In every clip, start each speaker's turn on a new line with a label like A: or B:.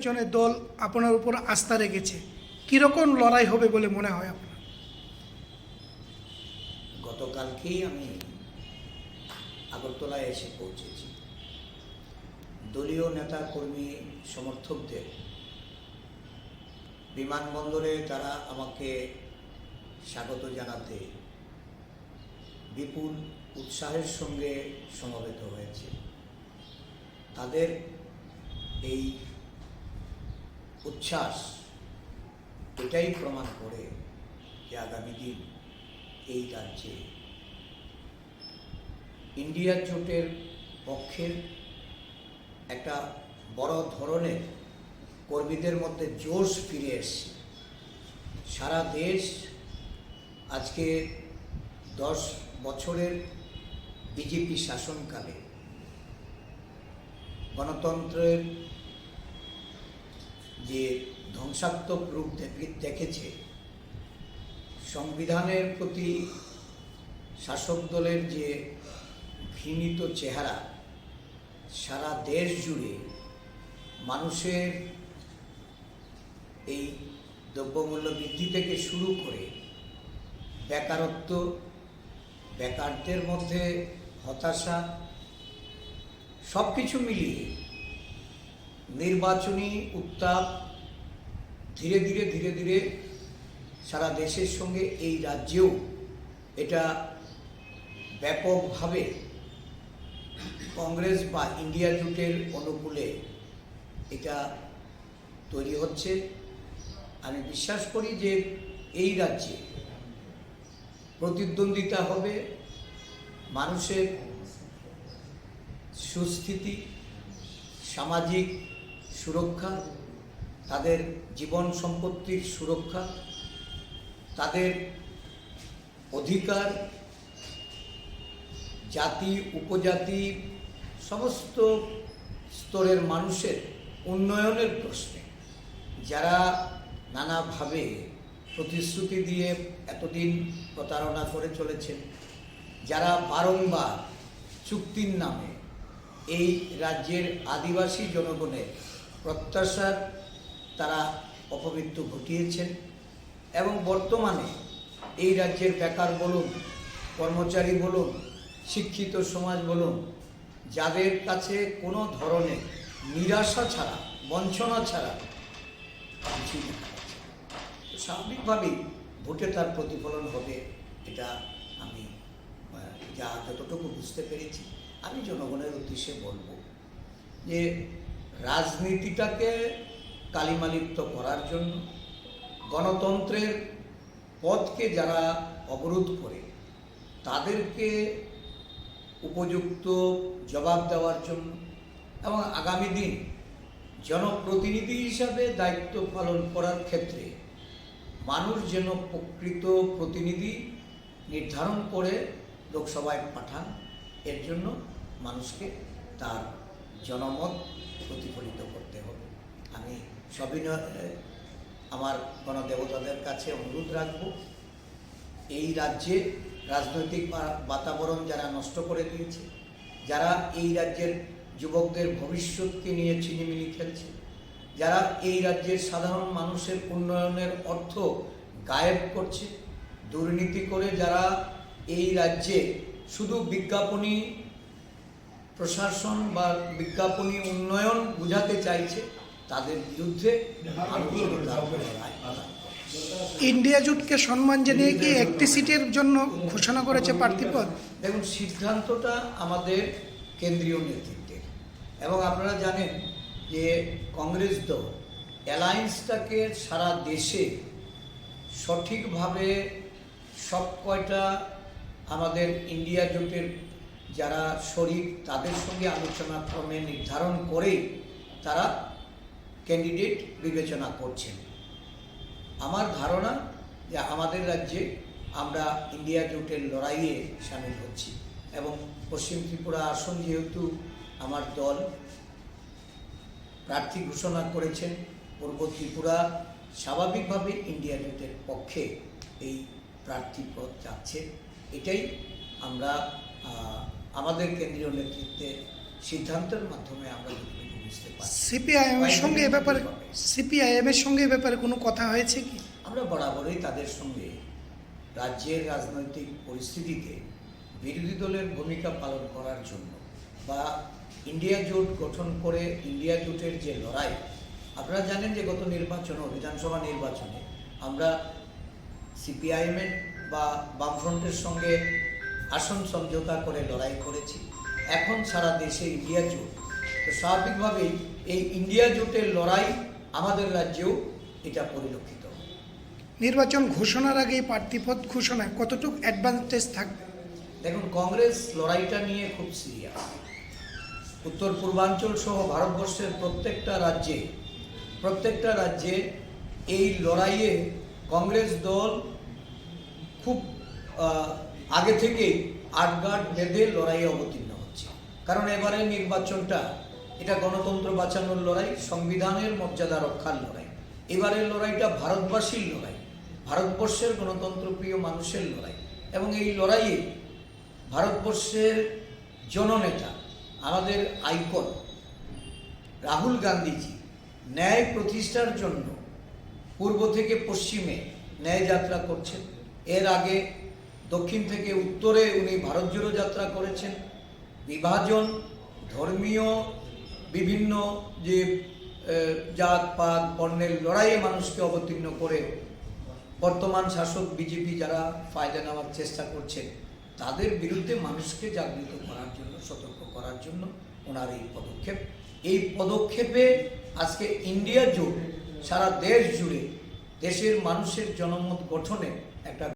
A: নির্বাচনে দল আপনার উপর আস্থা রেখেছে। কীরকম লড়াই হবে বলে মনে হয় আপনার?
B: গতকালকেই আমি আগরতলায় এসে পৌঁছেছি। দলীয় নেতা কর্মী সমর্থকদের বিমানবন্দরে তারা আমাকে স্বাগত জানাতে বিপুল উৎসাহের সঙ্গে সমবেত হয়েছে। তাদের এই উচ্ছ্বাস, এটাই প্রমাণ করে যে আগামী দিন এই রাজ্যে ইন্ডিয়া জোটের পক্ষের একটা বড় ধরনের কর্মীদের মধ্যে জোশ ফিরে এসছে। সারা দেশ আজকে দশ বছরের বিজেপি শাসনকালে গণতন্ত্রের যে ধ্বংসাত্মক রূপ দেখে- দেখেছে, সংবিধানের প্রতি শাসক দলের যে ঘৃণিত চেহারা, সারা দেশ জুড়ে মানুষের এই দ্রব্যমূল্য বৃদ্ধি থেকে শুরু করে বেকারত্ব, বেকারদের মধ্যে হতাশা সব কিছু মিলিয়ে নির্বাচনী উত্তাপ ধীরে ধীরে ধীরে ধীরে সারা দেশের সঙ্গে এই রাজ্যেও এটা ব্যাপকভাবে কংগ্রেস বা ইন্ডিয়া জোটের অনুকূলে এটা তৈরি হচ্ছে। আমি বিশ্বাস করি যে এই রাজ্যে প্রতিদ্বন্দ্বিতা হবে, মানুষের সুস্থিতি, সামাজিক সুরক্ষা, তাদের জীবন সম্পত্তির সুরক্ষা, তাদের অধিকার, জাতি, উপজাতি, সমস্ত স্তরের মানুষের উন্নয়নের প্রশ্নে যারা নানাভাবে প্রতিশ্রুতি দিয়ে এতদিন প্রতারণা করে চলেছেন, যারা বারংবার চুক্তির নামে এই রাজ্যের আদিবাসী জনগণের প্রত্যাশার তারা অপমৃত্যু ঘটিয়েছেন এবং বর্তমানে এই রাজ্যের বেকার বলুন, কর্মচারী বলুন, শিক্ষিত সমাজ বলুন, যাদের কাছে কোনো ধরনের নিরাশা ছাড়া, বঞ্চনা ছাড়া স্বাভাবিকভাবেই ভোটে তার প্রতিফলন হবে এটা আমি যা যতটুকু বুঝতে পেরেছি। আমি জনগণের উদ্দেশ্যে বলব যে রাজনীতিটাকে কালিমালিপ্ত করার জন্য গণতন্ত্রের পথকে যারা অবরোধ করে, তাদেরকে উপযুক্ত জবাব দেওয়ার জন্য এবং আগামী দিন জনপ্রতিনিধি হিসাবে দায়িত্ব পালন করার ক্ষেত্রে মানুষ যেন প্রকৃত প্রতিনিধি নির্ধারণ করে লোকসভায় পাঠান, এর জন্য মানুষকে তার জনমত প্রতিফলিত করতে হবে। আমি সবিনয়, আমার গণদেবতাদের কাছে অনুরোধ রাখব, এই রাজ্যে রাজনৈতিক বাতাবরণ যারা নষ্ট করে দিয়েছে, যারা এই রাজ্যের যুবকদের ভবিষ্যৎকে নিয়ে ছিনিমিনি খেলছে, যারা এই রাজ্যের সাধারণ মানুষের উন্নয়নের অর্থ গায়েব করছে, দুর্নীতি করে যারা এই রাজ্যে শুধু বিজ্ঞাপনী প্রশাসন বা বিজ্ঞাপনী উন্নয়ন বোঝাতে চাইছে তাদের বিরুদ্ধে।
A: ইন্ডিয়া জোটকে সম্মান জানিয়ে কি একটি সিটের জন্য ঘোষণা করেছে প্রার্থীপদ
B: দেখুন সিদ্ধান্তটা আমাদের কেন্দ্রীয় নেতৃত্বের এবং আপনারা জানেন যে কংগ্রেস দল অ্যালায়েন্সটাকে সারা দেশে সঠিকভাবে সব কয়টা আমাদের ইন্ডিয়া জোটের যারা শরিক তাদের সঙ্গে আলোচনা ক্রমে নির্ধারণ করে তারা ক্যান্ডিডেট বিবেচনা করছেন। আমার ধারণা যে আমাদের রাজ্যে আমরা ইন্ডিয়া জোটের লড়াইয়ে সামিল হচ্ছি এবং পশ্চিম ত্রিপুরা আসন যেহেতু আমার দল, প্রার্থী ঘোষণা করেছেন, পূর্ব ত্রিপুরা স্বাভাবিকভাবে ইন্ডিয়া জোটের পক্ষে এই প্রার্থী পদ যাচ্ছে এটাই আমরা আমাদের কেন্দ্রীয় নেতৃত্বে সিদ্ধান্তের মাধ্যমে আমরা যতটুকু বুঝতে পারি
A: সিপিআইএম এর সঙ্গে এ ব্যাপারে সিপিআইএম এর সঙ্গে এ ব্যাপারে কোনো কথা হয়েছে কি?
B: আমরা বরাবরই তাদের সঙ্গে রাজ্যের রাজনৈতিক পরিস্থিতিতে বিরোধী দলের ভূমিকা পালন করার জন্য বা ইন্ডিয়া জোট গঠন করে ইন্ডিয়া জোটের যে লড়াই আপনারা জানেন যে গত নির্বাচন বিধানসভা নির্বাচনে আমরা সিপিআইএমের বা বামফ্রন্টের সঙ্গে আসন সমঝোতা করে লড়াই করেছি। এখন সারা দেশে ইন্ডিয়া জোট। তো স্বাভাবিকভাবেই এই ইন্ডিয়া জোটের লড়াই আমাদের রাজ্যেও এটা পরিলক্ষিত।
A: নির্বাচন ঘোষণার আগে প্রার্থীপদ ঘোষণায় কতটুকু অ্যাডভান্টেজ থাকবে?
B: দেখুন কংগ্রেস লড়াইটা নিয়ে খুব সিরিয়াস উত্তর পূর্বাঞ্চল সহ ভারতবর্ষের প্রত্যেকটা রাজ্যে প্রত্যেকটা রাজ্যে এই লড়াইয়ে কংগ্রেস দল খুব আগে থেকেই আটগাট বেঁধে লড়াইয়ে অবতীর্ণ হচ্ছে। কারণ এবারে নির্বাচনটা, এটা গণতন্ত্র বাঁচানোর লড়াই, সংবিধানের মর্যাদা রক্ষার লড়াই। এবারের লড়াইটা ভারতবাসীর লড়াই, ভারতবর্ষের গণতন্ত্রপ্রিয় মানুষের লড়াই। এবং এই লড়াইয়ে ভারতবর্ষের জননেতা, আমাদের আইকন, রাহুল গান্ধীজি ন্যায় প্রতিষ্ঠার জন্য পূর্ব থেকে পশ্চিমে ন্যায় যাত্রা করছেন। এর আগে দক্ষিণ থেকে উত্তরে উনি ভারত জুড়ে যাত্রা করেছেন। বিভাজন, ধর্মীয় বিভিন্ন যে জাত, পাত, বর্ণের লড়াইয়ে মানুষকে অবতীর্ণ করে বর্তমান শাসক বিজেপি যারা ফায়দা নেওয়ার চেষ্টা করছে, তাদের বিরুদ্ধে মানুষকে জাগৃত করার জন্য, সতর্ক করার জন্য ওনার এই পদক্ষেপ। এই পদক্ষেপে আজকে ইন্ডিয়া জোট সারা দেশ জুড়ে দেশের মানুষের জনমত গঠনে একটা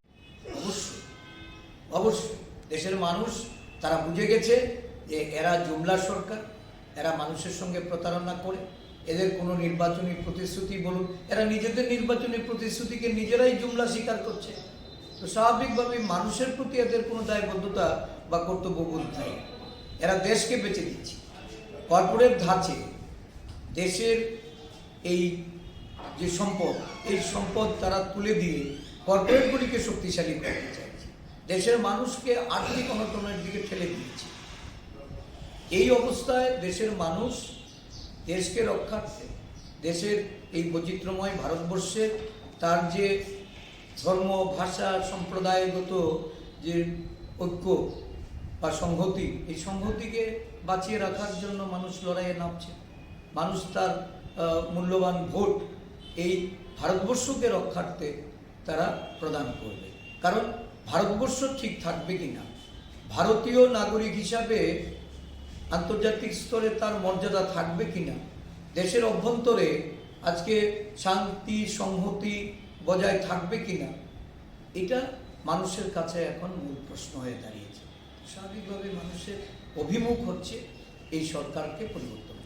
B: অবশ্যই দেশের মানুষ, তারা বুঝে গেছে যে এরা জুমলা সরকার, এরা মানুষের সঙ্গে প্রতারণা করে, এদের কোনো নির্বাচনী প্রতিশ্রুতি বলুন, এরা নিজেদের নির্বাচনী প্রতিশ্রুতিকে নিজেরাই জুমলা স্বীকার করছে। তো স্বাভাবিকভাবে মানুষের প্রতি এদের কোনো দায়বদ্ধতা বা কর্তব্যবোধ নেই। এরা দেশকে বেঁচে দিচ্ছে। কর্পোরেট ধাঁচে দেশের এই যে সম্পদ, এই সম্পদ তারা তুলে দিয়ে কর্পোরেটগুলিকে শক্তিশালী চাইছে দেশের মানুষকে আর্থিক অনটনের দিকে ঠেলে দিয়েছে। এই অবস্থায় দেশের মানুষ দেশকে রক্ষার্থে, দেশের এই বৈচিত্র্যময় ভারতবর্ষের তার যে ধর্ম, ভাষা, সম্প্রদায়গত যে ঐক্য বা সংহতি, এই সংহতিকে বাঁচিয়ে রাখার জন্য মানুষ লড়াইয়ে নামছে। মানুষ তার মূল্যবান ভোট এই ভারতবর্ষকে রক্ষার্থে তারা প্রদান করবে। কারণ ভারতবর্ষ ঠিক থাকবে কিনা? ভারতীয় নাগরিক হিসাবে আন্তর্জাতিক স্তরে তার মর্যাদা থাকবে কিনা? দেশের অভ্যন্তরে আজকে শান্তি সংহতি বজায় থাকবে কিনা? এটা মানুষের কাছে এখন মূল প্রশ্ন হয়ে দাঁড়িয়েছে। স্বাভাবিকভাবে মানুষের অভিমুখ হচ্ছে এই সরকারকে পরিবর্তন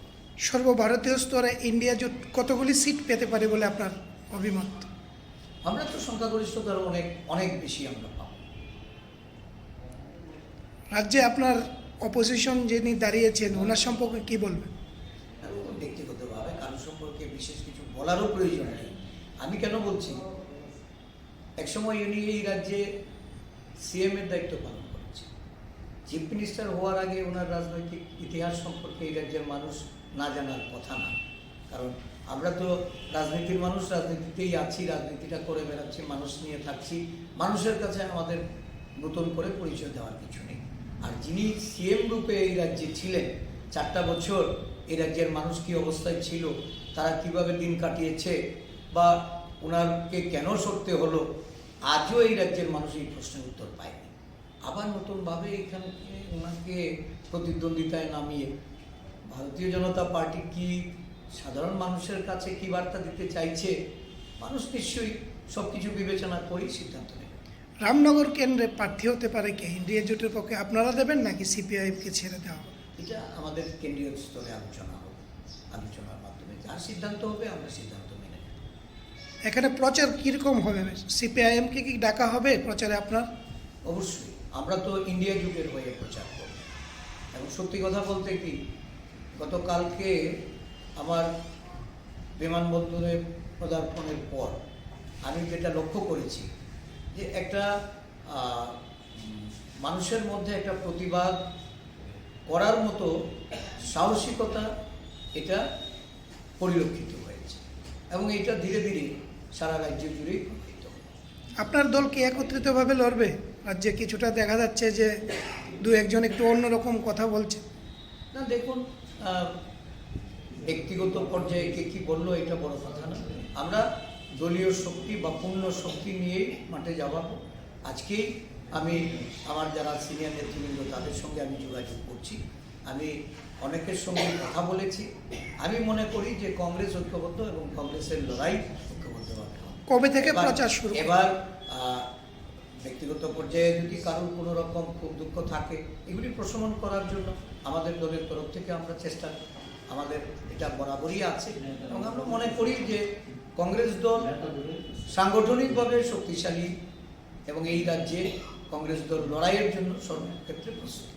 A: সর্বভারতীয় স্তরে ইন্ডিয়া জোট কতগুলি সিট পেতে পারে বলে আপনার অভিমত?
B: আমরা তো সংখ্যাগরিষ্ঠতার অনেক অনেক বেশি আমরা
A: রাজ্যে আপনার অপোজিশন যিনি দাঁড়িয়েছেন, ওনার সম্পর্কে কি বলবেন?
B: ব্যক্তিগতভাবে, কারও সম্পর্কে বিশেষ কিছু বলারও প্রয়োজন নেই। আমি কেন বলছি? একসময় উনি এই রাজ্যে সিএম এর দায়িত্ব পালন করেছে চিফ মিনিস্টার হওয়ার আগে ওনার রাজনৈতিক ইতিহাস সম্পর্কে এই রাজ্যের মানুষ না জানার কথা না। কারণ আমরা তো রাজনীতির মানুষ, রাজনীতিতেই আছি, রাজনীতিটা করে বেড়াচ্ছি, মানুষ নিয়ে থাকছি। মানুষের কাছে আমাদের নতুন করে পরিচয় দেওয়ার কিছু নেই। যিনি সিএম রূপে এই রাজ্যে ছিলেন, চারটা বছর এই রাজ্যের মানুষ কী অবস্থায় ছিল, তারা কীভাবে দিন কাটিয়েছে বা ওনারকে কেন সরতে হলো, আজও এই রাজ্যের মানুষ এই প্রশ্নের উত্তর পায়নি। আবার নতুনভাবে এখানে ওনাকে প্রতিদ্বন্দ্বিতায় নামিয়ে ভারতীয় জনতা পার্টি কি সাধারণ মানুষের কাছে কি বার্তা দিতে চাইছে, মানুষ নিশ্চয়ই সব কিছু বিবেচনা করেই সিদ্ধান্ত নেবে।
A: রামনগর কেন্দ্রে প্রার্থী হতে পারে কে? ইন্ডিয়া জোটের পক্ষে আপনারা দেবেন নাকি সিপিআইএমকে ছেড়ে দেওয়া হবে?
B: এটা আমাদের কেন্দ্রীয় স্তরে আলোচনা হবে আলোচনার মাধ্যমে। যার সিদ্ধান্ত হবে আমরা সিদ্ধান্ত মেনে নেব।
A: এখানে প্রচার কীরকম হবে? সিপিআইএমকে কি ডাকা হবে প্রচারে আপনার?
B: অবশ্যই। আমরা তো ইন্ডিয়া জুটের হয়ে প্রচার করব। এবং সত্যি কথা বলতে কি গতকালকে আমার বিমানবন্দরে পদার্পণের পর আমি যেটা লক্ষ্য করেছি যে একটা মানুষের মধ্যে একটা প্রতিবাদ করার মতো সাহসিকতা এটা পরিলক্ষিত হয়েছে এবং এটা ধীরে ধীরে সারা রাজ্য জুড়েই প্রভাবিত
A: আপনার দল কি একত্রিতভাবে লড়বে? রাজ্যে কিছুটা দেখা যাচ্ছে যে দু একজন একটু অন্যরকম কথা বলছে।
B: না দেখুন ব্যক্তিগত পর্যায়ে কে কী বলল এটা বড় কথা না। আমরা দলীয় শক্তি বা পূর্ণ শক্তি নিয়েই মাঠে যাওয়ার আজকেই আমি আমার যারা সিনিয়র নেতৃবৃন্দ তাদের সঙ্গে আমি যোগাযোগ করছি। আমি অনেকের সঙ্গে কথা বলেছি। আমি মনে করি যে কংগ্রেস ঐক্যবদ্ধ এবং কংগ্রেসের লড়াই ঐক্যবদ্ধভাবে হবে।
A: কবে থেকে প্রচার শুরু?
B: এবার ব্যক্তিগত পর্যায়ে যদি কারোর কোনো রকম খুব দুঃখ থাকে এগুলি প্রশমন করার জন্য আমাদের দলের তরফ থেকে আমরা চেষ্টা আমাদের এটা বরাবরই আছে। এবং আমরা মনে করি যে কংগ্রেস দল সাংগঠনিকভাবে শক্তিশালী এবং এই রাজ্যে কংগ্রেস দল লড়াইয়ের জন্য সর্বক্ষেত্রে প্রস্তুত।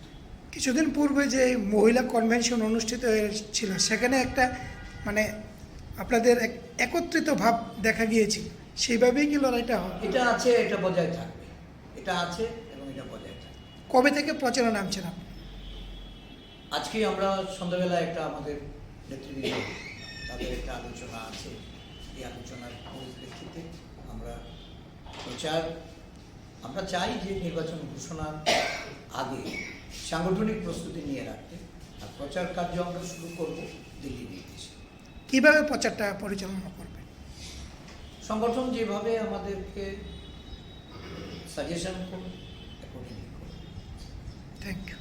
A: কিছুদিন পূর্বে যে মহিলা কনভেনশন অনুষ্ঠিত হয়েছিল সেখানে একটা মানে আপনাদের এক- একত্রিত ভাব দেখা গিয়েছিল। সেইভাবেই কি লড়াইটা হবে
B: এটা আছে এটা বজায় থাকবে। এটা আছে এবং এটা বজায় থাকবে।
A: কবে থেকে প্রচারে নামছেন আপনি?
B: আজকে আমরা সন্ধ্যাবেলা একটা আমাদের নেতৃবৃন্দ তাদের একটা আলোচনা আছে। এই আলোচনার পরিপ্রেক্ষিতে আমরা প্রচার আমরা চাই যে নির্বাচন ঘোষণার আগে সাংগঠনিক প্রস্তুতি নিয়ে রাখতে আর প্রচার কার্য আমরা শুরু করব দিল্লি নির্দেশে।
A: কীভাবে প্রচারটা পরিচালনা করবে?
B: সংগঠন যেভাবে আমাদেরকে সাজেশন করবে accordingly করবে।
A: Thank you